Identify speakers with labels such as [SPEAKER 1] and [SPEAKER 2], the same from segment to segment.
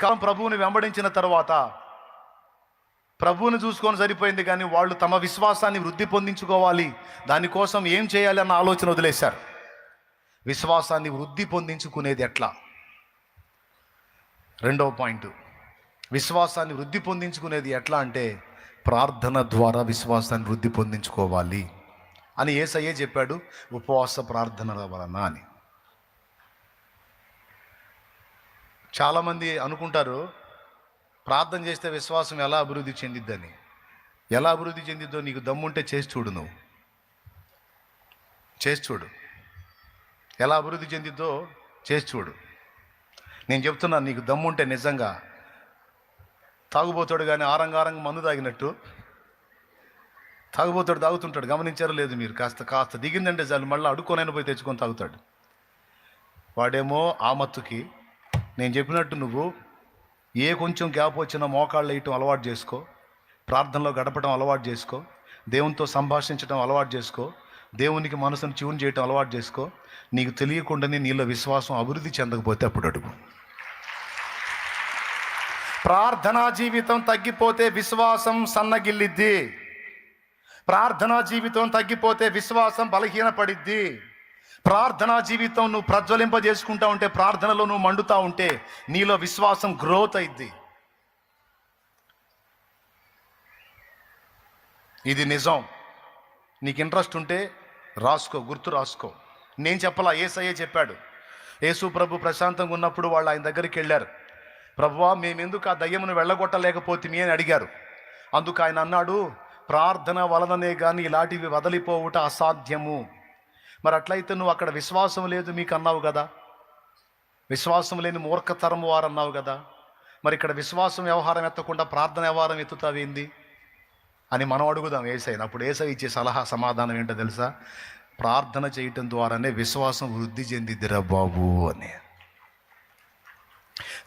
[SPEAKER 1] కాలం ప్రభువుని వెంబడించిన తర్వాత ప్రభువుని చూసుకొని సరిపోయింది కానీ వాళ్ళు తమ విశ్వాసాన్ని వృద్ధి పొందించుకోవాలి. దానికోసం ఏం చేయాలి అన్న ఆలోచన వదిలేశారు. విశ్వాసాన్ని వృద్ధి పొందించుకునేది ఎట్లా? రెండవ పాయింట్. విశ్వాసాన్ని వృద్ధి పొందించుకునేది ఎట్లా అంటే ప్రార్థన ద్వారా విశ్వాసాన్ని వృద్ధి పొందించుకోవాలి అని ఏసయ్యే చెప్పాడు ఉపవాస ప్రార్థనల వలన అని. చాలామంది అనుకుంటారు ప్రార్థన చేస్తే విశ్వాసం ఎలా అభివృద్ధి చెందిద్దని? ఎలా అభివృద్ధి చెందిద్దో నీకు దమ్ముంటే చేసి చూడు నువ్వు. చేసి చూడు. ఎలా అభివృద్ధి చెందిద్దో చేసి చూడు. నేను చెప్తున్నాను నీకు దమ్ముంటే నిజంగా తాగుబోతాడు కానీ ఆరంగారంగా మందు తాగినట్టు తాగుబోతాడు తాగుతుంటాడు. గమనించారో లేదు మీరు. కాస్త కాస్త దిగిందంటే చాలు మళ్ళీ అడుక్కొనైనా పోయి తెచ్చుకొని తాగుతాడు. వాడేమో ఆ మత్తుకి నేను చెప్పినట్టు నువ్వు ఏ కొంచెం గ్యాప్ వచ్చినా మోకాళ్ళు వేయటం అలవాటు చేసుకో. ప్రార్థనలో గడపడం అలవాటు చేసుకో. దేవునితో సంభాషించడం అలవాటు చేసుకో. దేవునికి మనసును ట్యూన్ చేయటం అలవాటు చేసుకో. నీకు తెలియకుండానే నీలో విశ్వాసం అభివృద్ధి చెందకపోతే అప్పుడు అడుగు. ప్రార్థనా జీవితం తగ్గిపోతే విశ్వాసం సన్నగిల్లిద్ది. ప్రార్థనా జీవితం తగ్గిపోతే విశ్వాసం బలహీనపడిద్ది. ప్రార్థనా జీవితం నువ్వు ప్రజ్వలింపజేసుకుంటా ఉంటే ప్రార్థనలో నువ్వు మండుతా ఉంటే నీలో విశ్వాసం గ్రోత్ అయింది ఇది నిజం. నీకు ఇంట్రెస్ట్ ఉంటే రాసుకో గుర్తు రాసుకో. నేను చెప్పలా ఏసయ్యే చెప్పాడు. యేసు ప్రభు ప్రశాంతంగా ఉన్నప్పుడు వాళ్ళు ఆయన దగ్గరికి వెళ్ళారు. ప్రభువా మేమెందుకు ఆ దయ్యమును వెళ్ళగొట్టలేకపోతే అని అడిగారు. అందుకు ఆయన అన్నాడు ప్రార్థన వలననే కానీ ఇలాంటివి వదిలిపోవుట అసాధ్యము. మరి అట్లయితే నువ్వు అక్కడ విశ్వాసం లేదు మీకు అన్నావు కదా. విశ్వాసం లేని మూర్ఖతరం వారు అన్నావు కదా. మరి ఇక్కడ విశ్వాసం వ్యవహారం ఎత్తకుండా ప్రార్థన వ్యవహారం ఎత్తుతావేంది అని మనం అడుగుదాం ఏసైన. అప్పుడు ఏసై ఇచ్చే సలహా సమాధానం ఏంటో తెలుసా? ప్రార్థన చేయటం ద్వారానే విశ్వాసం వృద్ధి చెందిద్దిరా బాబు అని.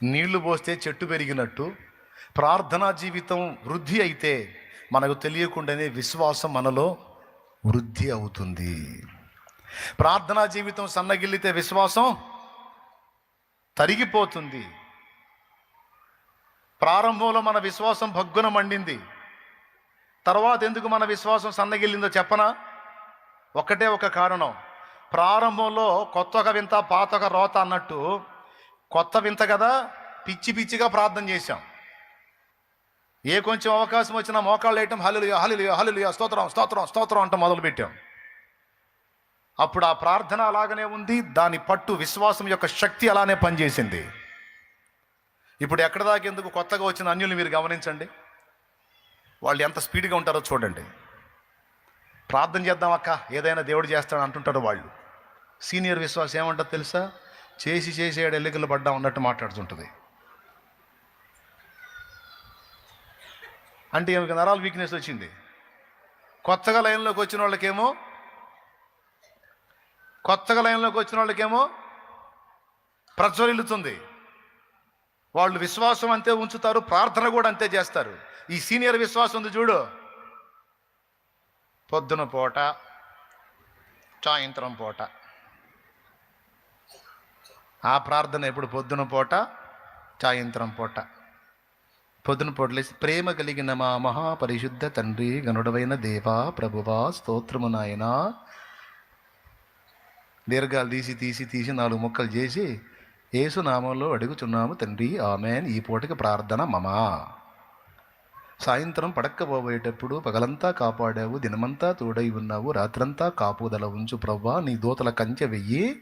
[SPEAKER 1] నీళ్ళు పోస్తే చెట్టు పెరిగినట్టు ప్రార్థనా జీవితం వృద్ధి అయితే మనకు తెలియకుండానే విశ్వాసం మనలో వృద్ధి అవుతుంది. ప్రార్థనా జీవితం సన్నగిల్లితే విశ్వాసం తరిగిపోతుంది. ప్రారంభంలో మన విశ్వాసం భగ్గున మండింది. తర్వాత ఎందుకు మన విశ్వాసం సన్నగిల్లిందో చెప్పనా? ఒకటే ఒక కారణం. ప్రారంభంలో కొత్తగా వింత పాతొక రోత అన్నట్టు కొత్త వింత కదా పిచ్చి పిచ్చిగా ప్రార్థన చేశాం. ఏ కొంచెం అవకాశం వచ్చినా మోకాళ్ళు వేయటం హలులుయ హలులుయ హలులుయ స్తోత్రం స్తోత్రం స్తోత్రం అంట మొదలుపెట్టాం. అప్పుడు ఆ ప్రార్థన అలాగనే ఉంది. దాని పట్టు విశ్వాసం యొక్క శక్తి అలానే పనిచేసింది. ఇప్పుడు ఎక్కడ దాకేందుకు కొత్తగా వచ్చిన అన్యులు మీరు గమనించండి. వాళ్ళు ఎంత స్పీడ్గా ఉంటారో చూడండి. ప్రార్థన చేద్దాం అక్క ఏదైనా దేవుడు చేస్తాడు అంటుంటారు వాళ్ళు. సీనియర్ విశ్వాసం ఏమంటారు తెలుసా? చేసి చేసి ఏడు ఎల్లికలు పడ్డా ఉన్నట్టు మాట్లాడుతుంటుంది. అంటే ఈమెకి నరాల వీక్నెస్ వచ్చింది. కొత్తగా లైన్లోకి వచ్చిన వాళ్ళకేమో కొత్తగా లైన్లోకి వచ్చిన వాళ్ళకేమో ప్రజ్వలిల్లుతుంది. వాళ్ళు విశ్వాసం అంతే ఉంచుతారు ప్రార్థన కూడా అంతే చేస్తారు. ఈ సీనియర్ విశ్వాసం ఉంది చూడు. పొద్దున పూట సాయంత్రం పూట. ఆ ప్రార్థన ఎప్పుడు? పొద్దున పూట సాయంత్రం పూట. పొద్దున పూట లేచి ప్రేమ కలిగిన మా మహాపరిశుద్ధ తండ్రి గనుడవైన దేవా ప్రభువా స్తోత్రము నాయనా. దీర్ఘాలు తీసి తీసి తీసి నాలుగు ముక్కలు చేసి ఏసునామంలో అడుగుచున్నాము తండ్రి. ఆమెన్. ఈ పూటకి ప్రార్థన మమా. సాయంత్రం పడక్కబోయేటప్పుడు పగలంతా కాపాడావు దినమంతా తోడై ఉన్నావు రాత్రంతా కాపుదల ఉంచు ప్రవ్వా. నీ దూతల కంచె వెయ్యి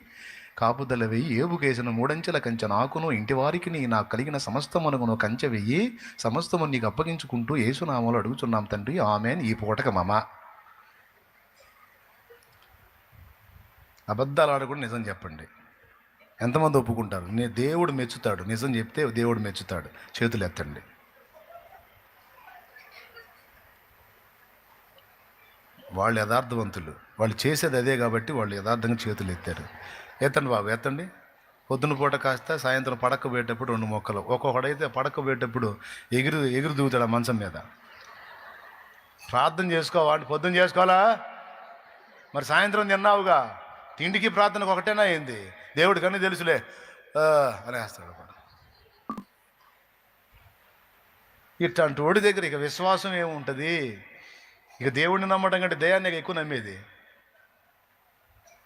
[SPEAKER 1] కాపుదల వెయ్యి. ఏబుకేసిన మూడంచెల కంచె నాకును ఇంటివారికి నీ నాకు కలిగిన సమస్తమునకును కంచె వెయ్యి. సమస్తము నీకు అప్పగించుకుంటూ ఏసునామంలో అడుగుచున్నాం తండ్రి. ఆమెన్. ఈ పూటక మమ. అబద్ధాలు ఆడకుండా నిజం చెప్పండి. ఎంతమంది ఒప్పుకుంటారు? నే దేవుడు మెచ్చుతాడు. నిజం చెప్తే దేవుడు మెచ్చుతాడు. చేతులు ఎత్తండి. వాళ్ళు యథార్థవంతులు. వాళ్ళు చేసేది అదే కాబట్టి వాళ్ళు యథార్థంగా చేతులు ఎత్తారు. ఎత్తండి బాబు ఎత్తండి. పొద్దున పూట కాస్త సాయంత్రం పడక పోయేటప్పుడు రెండు మొక్కలు. ఒక్కొక్కడైతే పడక పోయేటప్పుడు ఎగురు ఎగురు దిగుతాడు ఆ మంచం మీద. ప్రార్థన చేసుకోవాలి పొద్దున చేసుకోవాలా? మరి సాయంత్రం తిన్నావుగా? తిండికి ప్రార్థనకు ఒకటేనా ఏంది? దేవుడు కన్నా తెలుసులే. అనేస్తాడు ఇట్లాంటి వాడి దగ్గర ఇక విశ్వాసం ఏముంటుంది? ఇక దేవుడిని నమ్మడం కంటే దయాన్ని ఎక్కువ నమ్మేది.